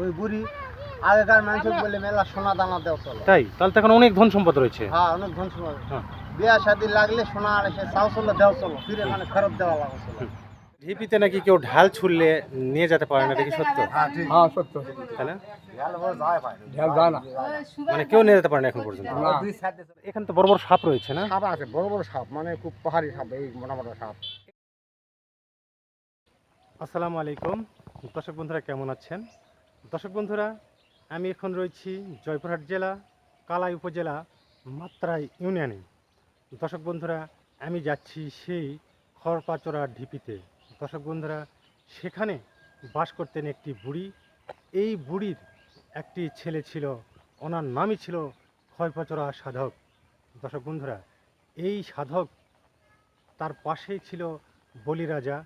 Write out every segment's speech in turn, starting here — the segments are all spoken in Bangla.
ওই বুড়ি আগেকার মানুষ বলে মেলা সোনা দানা দেওয়া চলো। তাই? তাহলে তো এখন অনেক ধন সম্পদ রয়েছে। হ্যাঁ অনেক ধন সময় হ্যাঁ। বিয়া শাদি লাগলে সোনা আর এসে চাও চলো দেওয়া চলো। ফিরে মানে ফেরত দেওয়া লাগে চলো। ঢিপিতে নাকি কেউ ঢাল ছুড়লে নিয়ে যেতে পারে না কি সত্য? হ্যাঁ হ্যাঁ সত্য। না। মানে কেউ নিয়ে যেতে পারে না এখন পর্যন্ত? না। এখানে তো বড় বড় সাপ রয়েছে না? সাপ আছে বড় বড় সাপ মানে খুব পাহাড়ি সাপ এই মোটা মোটা সাপ। আসসালামু আলাইকুম। দর্শক বন্ধুরা কেমন আছেন? দর্শক বন্ধুরা, আমি এখন রয়েছি জয়পুরহাট জেলা, কালাই উপজেলা, মাত্রাই ইউনিয়নে। দর্শক বন্ধুরা, আমি যাচ্ছি সেই খড়পাচড়া ঢিপিতে। দর্শক বন্ধুরা, সেখানে বাস করতেন একটি বুড়ি। এই বুড়ির একটি ছেলে ছিল, ওনার নামই ছিল খড়পাচড়া সাধক। দর্শক বন্ধুরা, এই সাধক তার পাশেই ছিল বলিরাজা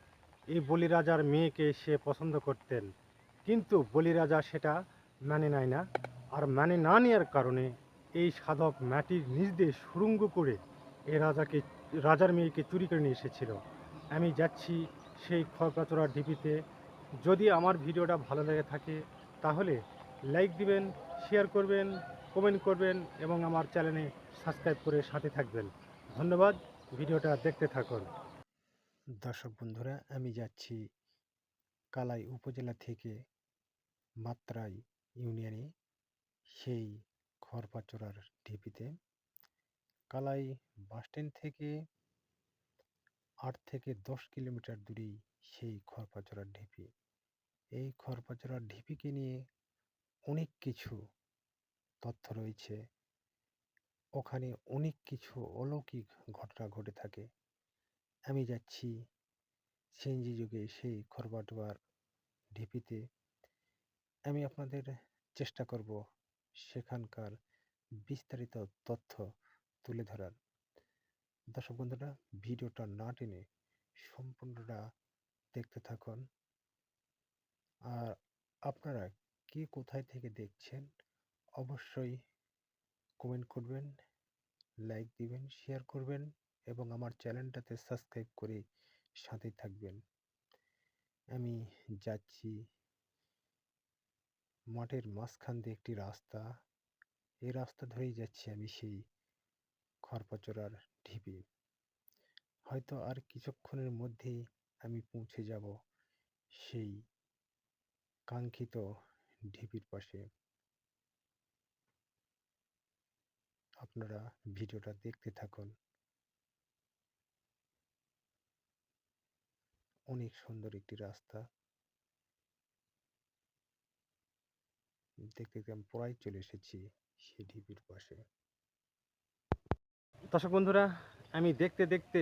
এই বলিরাজার মেয়েকে সে পছন্দ করতেন। কিন্তু বলিরাজা সেটা মানে নেয় না। আর মানে না নেওয়ার কারণে এই সাধক মাটির নিচ দিয়ে সুরঙ্গ করে এ রাজাকে, রাজার মেয়েকে চুরি করে নিয়ে এসেছিল। আমি যাচ্ছি সেই খড়কাচড়া ঢিপিতে যদি আমার ভিডিওটা ভালো লেগে থাকে, তাহলে লাইক দিবেন, শেয়ার করবেন, কমেন্ট করবেন এবং আমার চ্যানেলে সাবস্ক্রাইব করে সাথে থাকবেন। ধন্যবাদ, ভিডিওটা দেখতে থাকুন। দর্শক বন্ধুরা, আমি যাচ্ছি কালাই উপজেলা থেকে মাত্রাই ইউনিয়নে সেই খড়পাচড়ার ঢিপিতে। কালাই বাসস্ট্যান্ড থেকে আট থেকে দশ কিলোমিটার দূরেই সেই খড়পাচড়ার ঢিপি। এই খড়পাচড়ার ঢিপিকে নিয়ে অনেক কিছু তথ্য রয়েছে। ওখানে অনেক কিছু অলৌকিক ঘটনা ঘটে থাকে। আমি যাচ্ছি, সিএনজি যুগে সেই খরবাটোয়ার ঢিপিতে আমি আপনাদের চেষ্টা করব সেখানকার বিস্তারিত তথ্য তুলে ধরার। দর্শক বন্ধুরা, ভিডিওটা না টেনে সম্পূর্ণটা দেখতে থাকুন। আর আপনারা কে কোথায় থেকে দেখছেন, অবশ্যই কমেন্ট করবেন লাইক দিবেন শেয়ার করবেন এবং আমার চ্যানেলটাতে সাবস্ক্রাইব করে সাথে থাকবেন। আমি যাচ্ছি মাঠের মাঝখান দিয়ে একটি রাস্তা। এই রাস্তা ধরেই যাচ্ছি আমি সেই খড়পচড়ার ঢিপি। হয়তো আর কিছুক্ষণের মধ্যেই আমি পৌঁছে যাব সেই কাঙ্ক্ষিত ঢিপির পাশে। আপনারা ভিডিওটা দেখতে থাকুন। অনেক সুন্দর একটি রাস্তা। দেখতে দেখতে আমি প্রায় চলে এসেছি সেই ঢিপির পাশে। দর্শক বন্ধুরা, আমি দেখতে দেখতে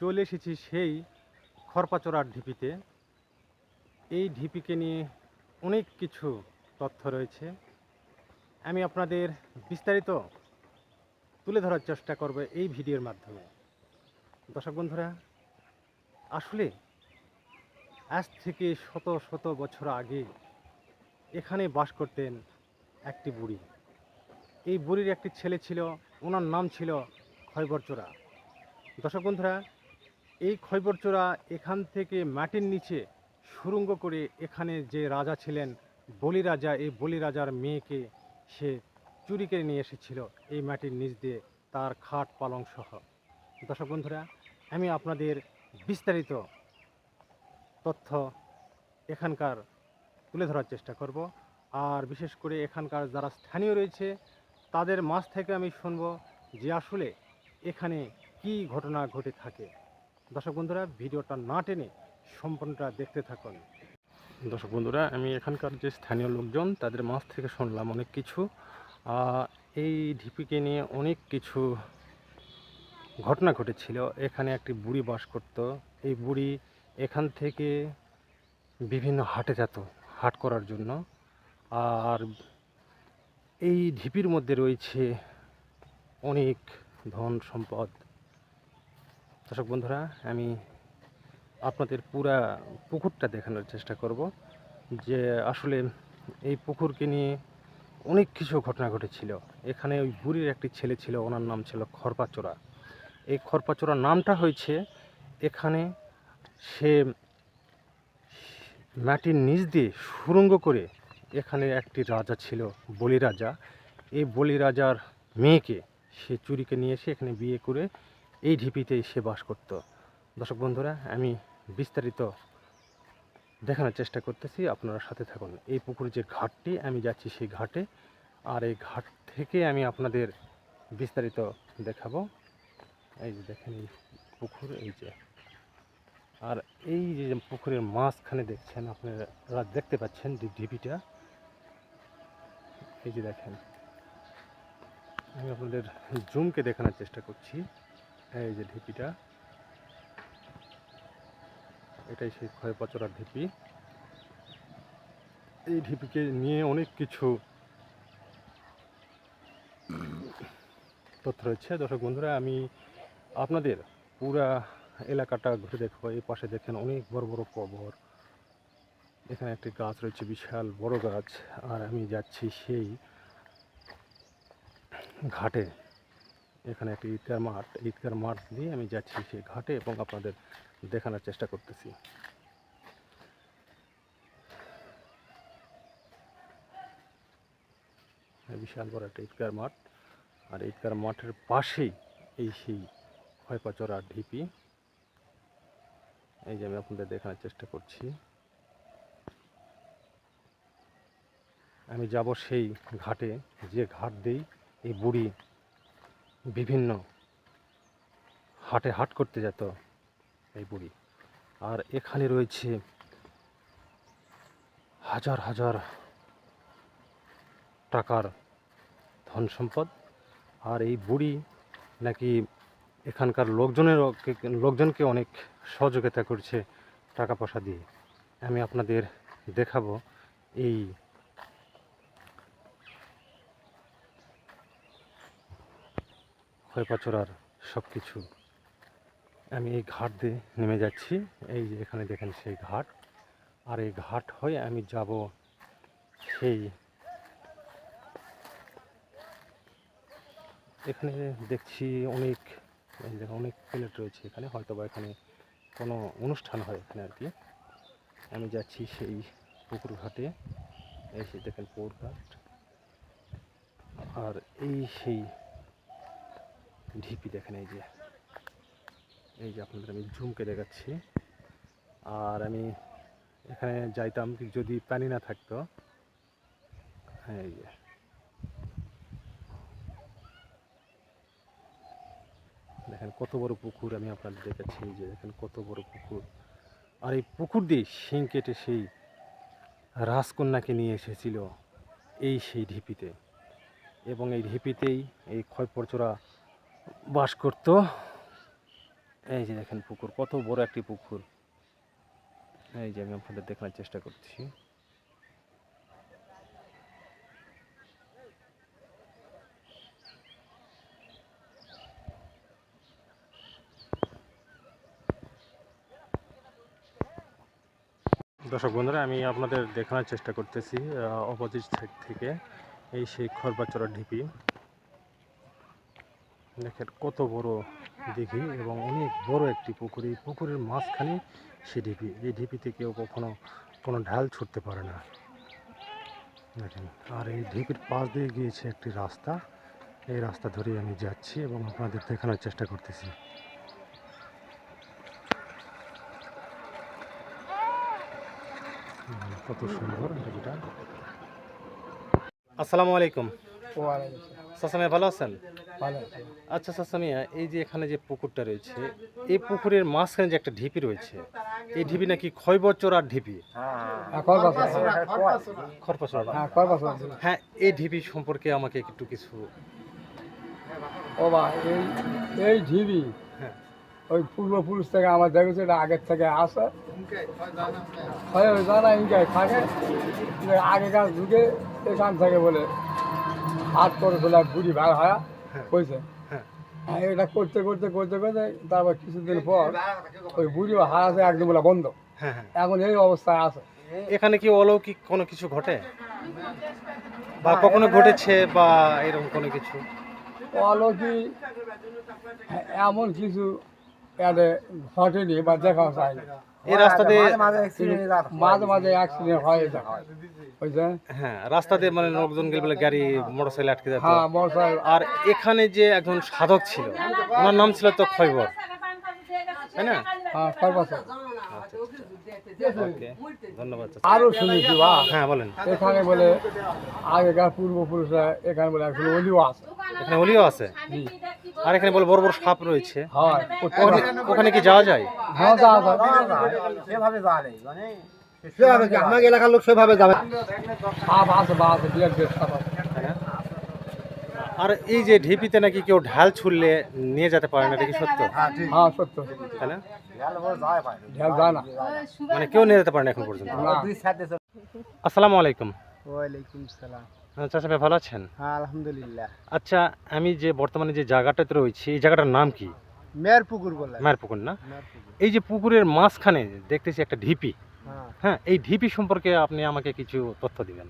চলে এসেছি সেই খরপাচড়ার ঢিপিতে এই ঢিপিকে নিয়ে অনেক কিছু তথ্য রয়েছে। আমি আপনাদের বিস্তারিত তুলে ধরার চেষ্টা করব এই ভিডিওর মাধ্যমে। দর্শক বন্ধুরা, আসলে আজ থেকে শত শত বছর আগে এখানে বাস করতেন একটি বুড়ি। এই বুড়ির একটি ছেলে ছিল, ওনার নাম ছিল খয়বরচোরা। দর্শক বন্ধুরা, এই খয়বরচোরা এখান থেকে মাটির নিচে সুরঙ্গ করে এখানে যে রাজা ছিলেন, বলি রাজা, এই বলি রাজার মেয়েকে সে চুরি করে নিয়ে এসেছিল এই মাটির নিচ দিয়ে তার খাট পালং সহ। দর্শক বন্ধুরা, আমি আপনাদের বিস্তারিত তথ্য এখানকার তুলে ধরার চেষ্টা করব। আর বিশেষ করে এখানকার যারা স্থানীয় রয়েছে, তাদের মাঝ থেকে আমি শুনব যে আসলে এখানে কি ঘটনা ঘটে থাকে। দর্শক বন্ধুরা, ভিডিওটা না টেনে সম্পূর্ণটা দেখতে থাকুন। দর্শক বন্ধুরা, আমি এখানকার যে স্থানীয় লোকজন, তাদের মাছ থেকে শুনলাম অনেক কিছু। এই ঢিপিকে নিয়ে অনেক কিছু ঘটনা ঘটেছিল। এখানে একটি বুড়ি বাস করত। এই বুড়ি এখান থেকে বিভিন্ন হাটে যেত। হাট করার জন্য। আর এই ঢিপির মধ্যে রয়েছে অনেক ধন সম্পদ। দর্শক বন্ধুরা, আমি আপনাদের পুরা পুকুরটা দেখানোর চেষ্টা করব, যে আসলে এই পুকুরকে নিয়ে অনেক কিছু ঘটনা ঘটেছিল। এখানে ওই বুড়ির একটি ছেলে ছিল, ওনার নাম ছিল খরপাচোরা এই খরপাচোরা নামটা হয়েছে, এখানে সে মাটির নিচ দিয়ে সুরঙ্গ করে এখানে একটি রাজা ছিল বলি রাজা এই বলি রাজার মেয়েকে সে চুরিকে নিয়ে এসে এখানে বিয়ে করে এই ঢিপিতেই সে বাস করত। দর্শক বন্ধুরা, আমি বিস্তারিত দেখানোর চেষ্টা করতেছি, আপনারা সাথে থাকুন। এই পুকুর যে ঘাটটি, আমি যাচ্ছি সেই ঘাটে। আর এই ঘাট থেকে আমি আপনাদের বিস্তারিত দেখাবো। এই যে দেখেন এই পুকুর, এই যে আর এই যে পুকুরের মাঝখানে দেখছেন আপনারা দেখতে পাচ্ছেন যে ঢিপিটা এই যে দেখেন। আমি আপনাদের জুমকে দেখানোর চেষ্টা করছি। এই যে ঢিপিটা এটাই সেই ক্ষয়পচরার ঢিপি এই ঢিপিকে নিয়ে অনেক কিছু তথ্য রয়েছে। দর্শক বন্ধুরা, আমি আপনাদের পুরা এলাকাটা ঘুরে দেখব এই পাশে দেখেন অনেক বড় বড় কবর। এখানে একটি গাছ রয়েছে, বিশাল বড় গাছ। আর আমি যাচ্ছি সেই ঘাটে। এখানে একটি ঈদগার মাঠ ঈদগার মাঠ দিয়ে আমি যাচ্ছি সেই ঘাটে এবং আপনাদের দেখানোর চেষ্টা করতেছি। বিশাল বড় একটা ঈদগার মাঠ। আর ঈদগার মাঠের পাশেই এই সেই ক্ষয়পাচরা ঢিপি। এই যে আমি আপনাদের দেখানোর চেষ্টা করছি। আমি যাব সেই ঘাটে, যে ঘাট দেই এই বুড়ি বিভিন্ন হাটে হাট করতে যেত এই বুড়ি। আর এখানে রয়েছে হাজার হাজার টাকার ধন সম্পদ। আর এই বুড়ি নাকি এখানকার লোকজনের লোকজনকে অনেক সহযোগিতা করছে টাকা পয়সা দিয়ে। আমি আপনাদের দেখাবো এই ক্ষয়পাচরার সব কিছু আমি এই ঘাট দিয়ে নেমে যাচ্ছি। এই যে এখানে দেখেন সেই ঘাট। আর এই ঘাট হয়ে আমি যাব সেই এখানে দেখছি অনেক দেখেন অনেক প্লেট রয়েছে, এখানে হয়তো বা এখানে কোনো অনুষ্ঠান হয় এখানে আর কি। আমি যাচ্ছি সেই পুকুর ঘাটে এই সেই দেখেন পুকুর ঘাট আর এই সেই ঢিপি দেখেন, এই যে এই যে আপনাদের আমি ঝুমকে দেখাচ্ছি। আর আমি এখানে যাইতাম যদি পানি না থাকতো। হ্যাঁ এই যে। দেখেন কত বড় পুকুর আমি আপনাদের দেখাচ্ছি যে দেখেন কত বড় পুকুর। আর এই পুকুর দিয়ে শিং কেটে সেই রাজকন্যাকে নিয়ে এসেছিল এই সেই ঢিপিতে। এবং এই ঢিপিতেই এই ক্ষয়পরচরা বাস করত। এই যে দেখেন পুকুর, কত বড় একটি পুকুর। এই যে আমি আপনাদের দেখানোর চেষ্টা করছি। দর্শক বন্ধুরা, আমি আপনাদের দেখানোর চেষ্টা করতেছি অপোজিট সাইড থেকে এই সেই খরবাচড়া ঢিপি। দেখেন কত বড় দিঘি এবং অনেক বড় একটি পুকুর। এই পুকুরের মাঝখানে সে ঢিপি। এই ঢিপিতে কেউ কখনো কোনো ঢাল ছুটতে পারে না। দেখেন, আর এই ঢিপির পাশ দিয়ে গিয়েছে একটি রাস্তা। এই রাস্তা ধরেই আমি যাচ্ছি এবং আপনাদের দেখানোর চেষ্টা করতেছি। কত সুন্দর ঢিপিটা আসসালামু আলাইকুম। সাসামিয়া ভালো আছেন? ভালো আচ্ছা সাসামিয়া এই যে এখানে যে পুকুরটা রয়েছে এই পুকুরের মাঝখানে যে একটা ঢিপি রয়েছে এই ঢিপি নাকি ক্ষয়বচরার ঢিপি? হ্যাঁ বছর খরপচরা হ্যাঁ হ্যাঁ এই ঢিপি সম্পর্কে আমাকে একটু কিছু ও বা এই এই ঢিবি হ্যাঁ। ওই পূর্বপুরুষ থেকে আমার দেখেছে এটা আগের থেকে আসে। হয় ওই জানা ইনকাই থাকে। যে আগেকার যুগে এখান থেকে বলে হাত করে ফেলা বুড়ি ভাড় হয় হ্যাঁ। কইছে হ্যাঁ। হ্যাঁ এটা করতে করতে করতে করতে তারপর কিছুদিন পর ওই বুড়ি হারাতে একদম বলে বন্ধ। হ্যাঁ হ্যাঁ। এখন এই অবস্থায় আছে। এখানে কি অলৌকিক কোনো কিছু ঘটে? বা কখনো ঘটেছে বা এরকম কোনো কিছু? অলৌকিক এমন কিছু এতে ঘটেনি বা দেখা যায় এই রাস্তাতে মাঝে মাঝে অ্যাক্সিডেন্ট হয়ে যায়। বুঝছেন? হ্যাঁ রাস্তাতে মানে লোকজন গেলে বলে গাড়ি মোটরসাইকেল আটকে যেত হ্যাঁ মোটরসাইকেল। আর এখানে যে একজন সাধক ছিল ওনার নাম ছিল তো খৈবর। তাই না? হ্যাঁ বছর ওকে। ধন্যবাদ। আরও শুনেছি বা। হ্যাঁ বলেন। এখানে বলে আগেকার পূর্বপুরুষরা এখানে বলে একজন অলিও আছে। এখানে অলিও আছে? আর এখানে বলে বড় বড় সাপ রয়েছে। ওখানে ওখানে কি যাওয়া যায়? হ্যাঁ যাওয়া যায়। সেভাবে যাওয়া নেই মানে সেভাবে আমাকে এলাকার লোক সেভাবে যাবে? সাপ আছে বা আছে বিরাট বিরাট সাপ আছে। আর এই যে ঢিপিতে নাকি কেউ ঢাল ছুড়লে নিয়ে যেতে পারে না এটা কি সত্য? হ্যাঁ সত্য। তাই না ঢেল যায় না। মানে কেউ নিয়ে যেতে পারে না এখন পর্যন্ত। আসসালামু আলাইকুম। ওয়ালাইকুম সালাম। হ্যাঁ, চাচা ভাই ভালো আছেন? হ্যাঁ আলহামদুলিল্লাহ। আচ্ছা আমি যে বর্তমানে যে জায়গাটাতে রয়েছি এই জায়গাটার নাম কি? মেয়ের পুকুর বলে। মায়ের পুকুর না এই যে পুকুরের মাঝখানে দেখতেছি একটা ঢিপি। হ্যাঁ। হ্যাঁ এই ঢিপি সম্পর্কে আপনি আমাকে কিছু তথ্য দিবেন।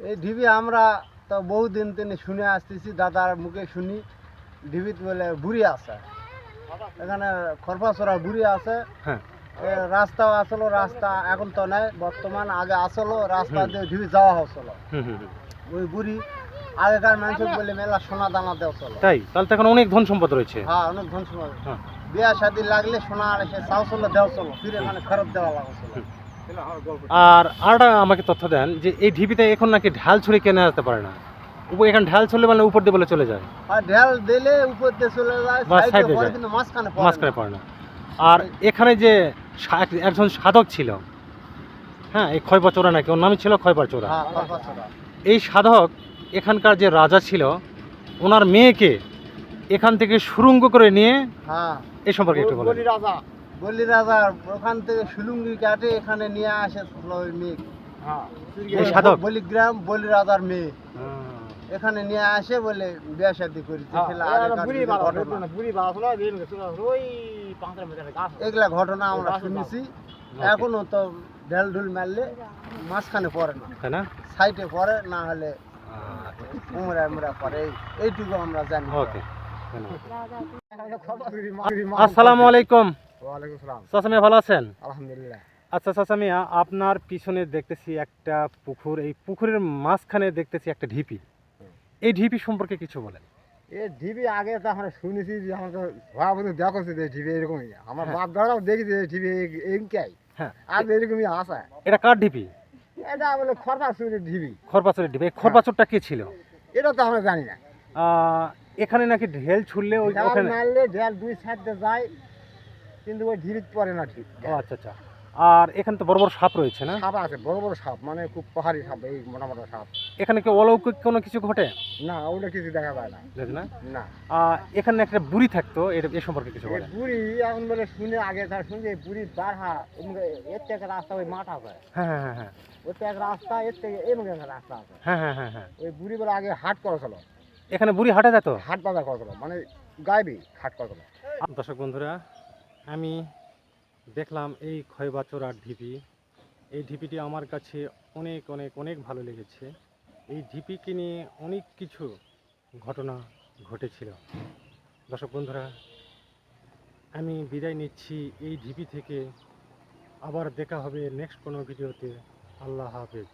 এই ঢিবি আমরা তো বহুদিন তিনি শুনে আসতেছি দাদার মুখে শুনি। ঢিবিত বলে বুড়ি আছে। এখানে খরফাছড়া বুড়ি আছে। হ্যাঁ। রাস্তাও আসলো রাস্তা এখন তো নাই বর্তমান আগে আসলো রাস্তা দিয়ে ঢিবি যাওয়া হচ্ছিল। হুম হুম হুম। ওই বুড়ি আগেকার মানুষ বলে মেলা সোনা দানা দেওয়া চলো। তাই? তাহলে তো এখন অনেক ধন সম্পদ রয়েছে। হ্যাঁ অনেক ধন সময় হ্যাঁ। বিয়া শাদি লাগলে সোনা আর এসে চাও চলো দেওয়া চলো ফিরে এখানে ফেরত দেওয়া লাগছিল আর আরটা আমাকে তথ্য দেন যে এই ঢিপিতে এখন নাকি ঢাল ছুঁড়ে কেনা যেতে পারে না। এখানে ঢাল ছুড়লে মানে উপর দিয়ে বলে চলে যায়। আর ঢেল দিলে উপর দিয়ে চলে যায় সাইডে পড়ে। কিন্তু মাঝখানে পড়ে মাঝখানে না। পড়ে না। আর এখানে যে একজন সাধক ছিল হ্যাঁ এই ক্ষয়পা চোরা নাকি ওর নামই ছিল ক্ষয়পা চোরা। খরফাছড়া এই সাধক এখানকার যে রাজা ছিল ওনার মেয়েকে এখান থেকে সুরঙ্গ করে নিয়ে হ্যাঁ এই সম্পর্কে একটু বলেন। রাজা বলি রাজা ওখান থেকে সুলুঙ্গি কাটে এখানে নিয়ে আসে ওই মেয়ে। এই সাধক? বলিগ্রাম বলি রাজার মেয়ে এখানে নিয়ে আসে বলে বিয়া শাদি করি এগুলা ঘটনা আমরা শুনেছি। এখনও তো ঢেল ঢুল মারলে মাঝখানে পড়ে না। তাই না? সাইডে পড়ে না হলে উমরা উমরা পড়ে। এইটুকু আমরা জানি। ওকে আসসালামু আলাইকুম। ওয়ালাইকুম সালাম। চাচা ভালো আছেন? আলহামদুলিল্লাহ। আচ্ছা চাচা আপনার পিছনে দেখতেছি একটা পুকুর। এই পুকুরের মাঝখানে দেখতেছি একটা ঢিপি। এই ঢিপি সম্পর্কে কিছু বলেন। এ ঢিবি আগে তো আমরা শুনেছি যে আমাকে ভাবতে দেখছে যে ঢিবি এরকমই। আমার হ্যাঁ। বাপ দাদাও দেখেছে যে ঢিবি এমকাই হ্যাঁ। আর এরকমই আসা এটা কার ঢিপি এটা বলে খরপাচরের ঢিপি খরপাচরটা কে ছিল? এটা তো আমরা জানি না। এখানে নাকি ঢেল ছুড়লে ওই ওখানে মারলে ঢেল দুই সাইডে যায় কিন্তু ওই ঢিবিত পড়ে না ঠিক ও আচ্ছা আচ্ছা। আর এখানে তো বড় বড় সাপ রয়েছে না? সাপ আছে বড় বড় সাপ মানে খুব পাহাড়ি সাপ এই মোটা মোটা সাপ। এখানে কি অলৌকিক কোনো কিছু ঘটে? না ওটা কিছু দেখা যায় না। দেখে না? না। এখানে একটা বুড়ি থাকতো এটা এ সম্পর্কে কিছু এই বলেন বুড়ি এখন বলে শুনে আগে তার শুনছে বুড়ি বারহা এর থেকে রাস্তা ওই মাঠ আছে। হ্যাঁ হ্যাঁ হ্যাঁ ওর থেকে রাস্তা এর থেকে এমন একটা রাস্তা আছে। হ্যাঁ হ্যাঁ হ্যাঁ হ্যাঁ। ওই বুড়ি বলে আগে হাট করেছিল। এখানে বুড়ি হাটে যেত? হাট বাজার করেছিল মানে গাইবি হাট করেছিল। দর্শক বন্ধুরা আমি দেখলাম এই ক্ষয়বাচরার ঢিপি। এই ঢিপিটি আমার কাছে অনেক অনেক অনেক ভালো লেগেছে। এই ঢিপিকে নিয়ে অনেক কিছু ঘটনা ঘটেছিল। দর্শক বন্ধুরা, আমি বিদায় নিচ্ছি এই ঢিপি থেকে। আবার দেখা হবে নেক্সট কোনো ভিডিওতে। আল্লাহ হাফেজ।